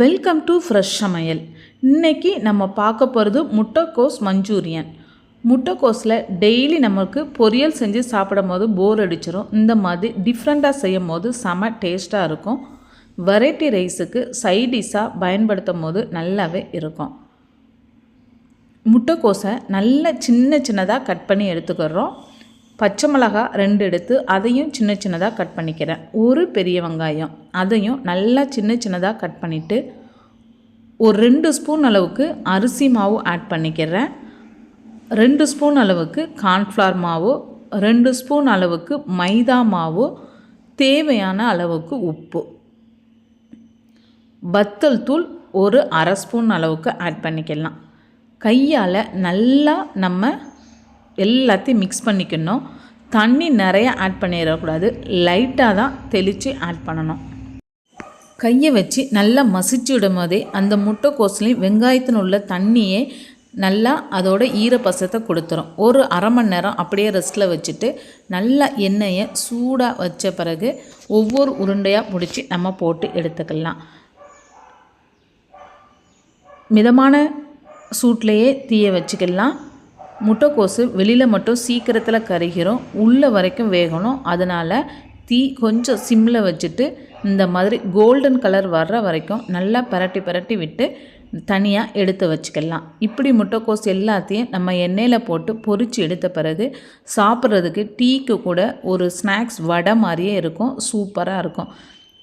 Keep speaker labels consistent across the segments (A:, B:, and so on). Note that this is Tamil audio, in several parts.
A: வெல்கம் டு ஃப்ரெஷ் சமையல். இன்னைக்கு நம்ம பார்க்க போகிறது முட்டைக்கோஸ் மஞ்சூரியன். முட்டைக்கோஸில் டெய்லி நமக்கு பொரியல் செஞ்சு சாப்பிடும் போது போர் அடிச்சிடும் இந்த மாதிரி டிஃப்ரெண்ட்டாக செய்யும் போது செம டேஸ்ட்டாக இருக்கும். வெரைட்டி ரைஸுக்கு சைடிஷாக பயன்படுத்தும் போது நல்லாவே இருக்கும். முட்டைக்கோஸை நல்ல சின்ன சின்னதாக கட் பண்ணி எடுத்துக்கிறோம். பச்சை மிளகா ரெண்டு எடுத்து அதையும் சின்ன சின்னதாக கட் பண்ணிக்கிறேன். ஒரு பெரிய வெங்காயம். அதையும் நல்லா சின்ன சின்னதாக கட் பண்ணிவிட்டு ஒரு ரெண்டு ஸ்பூன் அளவுக்கு அரிசி மாவு ஆட் பண்ணிக்கிறேன். ரெண்டு ஸ்பூன் அளவுக்கு கார்ன்ஃப்ளவர் மாவு ரெண்டு ஸ்பூன் அளவுக்கு மைதா மாவு தேவையான அளவுக்கு உப்பு. வத்தல் தூள் ஒரு அரை ஸ்பூன் அளவுக்கு ஆட் பண்ணிக்கலாம். கையால் நல்லா நம்ம எல்லாத்தையும் மிக்ஸ் பண்ணிக்கணும். தண்ணி நிறைய ஆட் பண்ணிடக்கூடாது. லைட்டாக தான் தெளித்து ஆட் பண்ணணும். கையை வச்சு நல்லா மசிச்சு விடும் போதே அந்த முட்டைக்கோஸ்லேயும் வெங்காயத்தின் உள்ள தண்ணியே நல்லா அதோட ஈரப்பசத்தை கொடுத்துரும். ஒரு அரை மணி நேரம் அப்படியே ரெஸ்ட்டில் வச்சுட்டு நல்லா எண்ணெயை சூடாக வச்ச பிறகு ஒவ்வொரு உருண்டையாக பிடிச்சி நம்ம போட்டு எடுத்துக்கலாம். மிதமான சூட்லேயே தீய வச்சுக்கலாம். முட்டைக்கோசு வெளியில் மட்டும் சீக்கிரத்தில் கருகிறோம் உள்ளே வரைக்கும் வேகணும். அதனால் தீ கொஞ்சம் சிம்மில் வச்சுட்டு இந்த மாதிரி கோல்டன் கலர் வர்ற வரைக்கும் நல்லா பரட்டி பரட்டி விட்டு தனியாக எடுத்து வச்சுக்கலாம். இப்படி முட்டைக்கோஸ் எல்லாத்தையும் நம்ம எண்ணெயில் போட்டு பொரித்து எடுத்த பிறகு சாப்பிட்றதுக்கு டீக்கு கூட ஒரு ஸ்நாக்ஸ் வடை மாதிரியே இருக்கும். சூப்பராக இருக்கும்.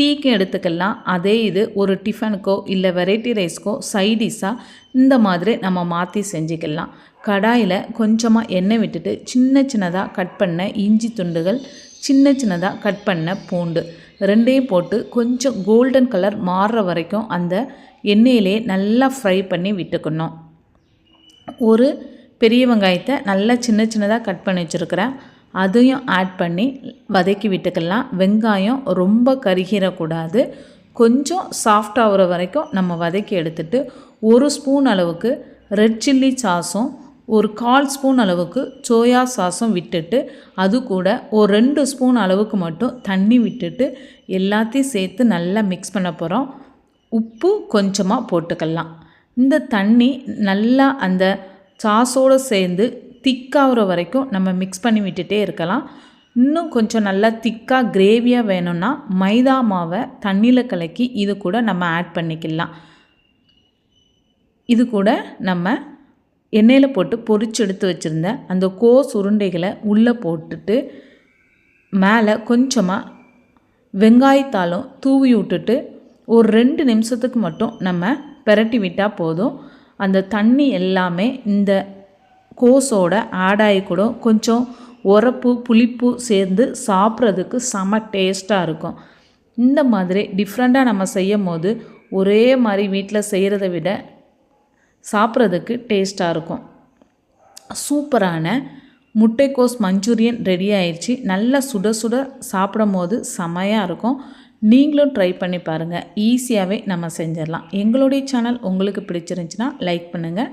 A: டீக்கு எடுத்துக்கலாம். அதே இது ஒரு டிஃபனுக்கோ இல்லை வெரைட்டி ரைஸ்க்கோ சைடிஷாக இந்த மாதிரி நம்ம மாற்றி செஞ்சுக்கலாம். கடாயில் கொஞ்சமாக எண்ணெய் விட்டுட்டு சின்ன சின்னதாக கட் பண்ண இஞ்சி துண்டுகள் சின்ன சின்னதாக கட் பண்ண பூண்டு ரெண்டையும் போட்டு கொஞ்சம் கோல்டன் கலர் மாறுற வரைக்கும் அந்த எண்ணெயிலே நல்லா ஃப்ரை பண்ணி விட்டுக்கணும். ஒரு பெரிய வெங்காயத்தை நல்லா சின்ன சின்னதாக கட் பண்ணி வச்சுருக்கிறேன். அதையும் ஆட் பண்ணி வதக்கி விட்டுக்கலாம். வெங்காயம் ரொம்ப கருகிடக்கூடாது கொஞ்சம் சாஃப்ட் ஆகிற வரைக்கும் நம்ம வதக்கி எடுத்துட்டு ஒரு ஸ்பூன் அளவுக்கு ரெட் சில்லி சாஸும் ஒரு கால் ஸ்பூன் அளவுக்கு சோயா சாஸும் விட்டுட்டு அது கூட ஒரு ரெண்டு ஸ்பூன் அளவுக்கு மட்டும் தண்ணி விட்டுட்டு எல்லாத்தையும் சேர்த்து நல்லா மிக்ஸ் பண்ண போகிறோம் உப்பு கொஞ்சமாக போட்டுக்கலாம். இந்த தண்ணி நல்லா அந்த சாஸோடு சேர்ந்து திக்காகிற வரைக்கும் நம்ம மிக்ஸ் பண்ணி விட்டுட்டே இருக்கலாம். இன்னும் கொஞ்சம் நல்லா திக்காக கிரேவியாக வேணும்னா மைதா மாவை தண்ணியில் கலக்கி இது கூட நம்ம ஆட் பண்ணிக்கலாம். இது கூட நம்ம எண்ணெயில் போட்டு பொறிச்சு எடுத்து வச்சுருந்த அந்த கோஸ் உருண்டைகளை உள்ளே போட்டுட்டு மேலே கொஞ்சமாக வெங்காயத்தாலும் தூவி விட்டுட்டு ஒரு ரெண்டு நிமிஷத்துக்கு மட்டும் நம்ம பெரட்டி விட்டால் போதும். அந்த தண்ணி எல்லாமே இந்த கோஸோட ஆட் கூட கொஞ்சம் உரப்பு புளிப்பு சேர்ந்து சாப்பிட்றதுக்கு செம டேஸ்ட்டாக இருக்கும். இந்த மாதிரி டிஃப்ரெண்ட்டாக நம்ம செய்யும் போது ஒரே மாதிரி வீட்டில் செய்கிறத விட சாப்பிட்றதுக்கு டேஸ்ட்டாக இருக்கும். சூப்பரான முட்டைக்கோஸ் மஞ்சூரியன் ரெடி ஆயிடுச்சு நல்லா சுட சுட சாப்பிடும் போது செமையாக இருக்கும். நீங்களும் ட்ரை பண்ணி பாருங்கள் ஈஸியாகவே நம்ம செஞ்சிடலாம். எங்களுடைய சேனல் உங்களுக்கு பிடிச்சிருந்துச்சின்னா லைக் பண்ணுங்கள்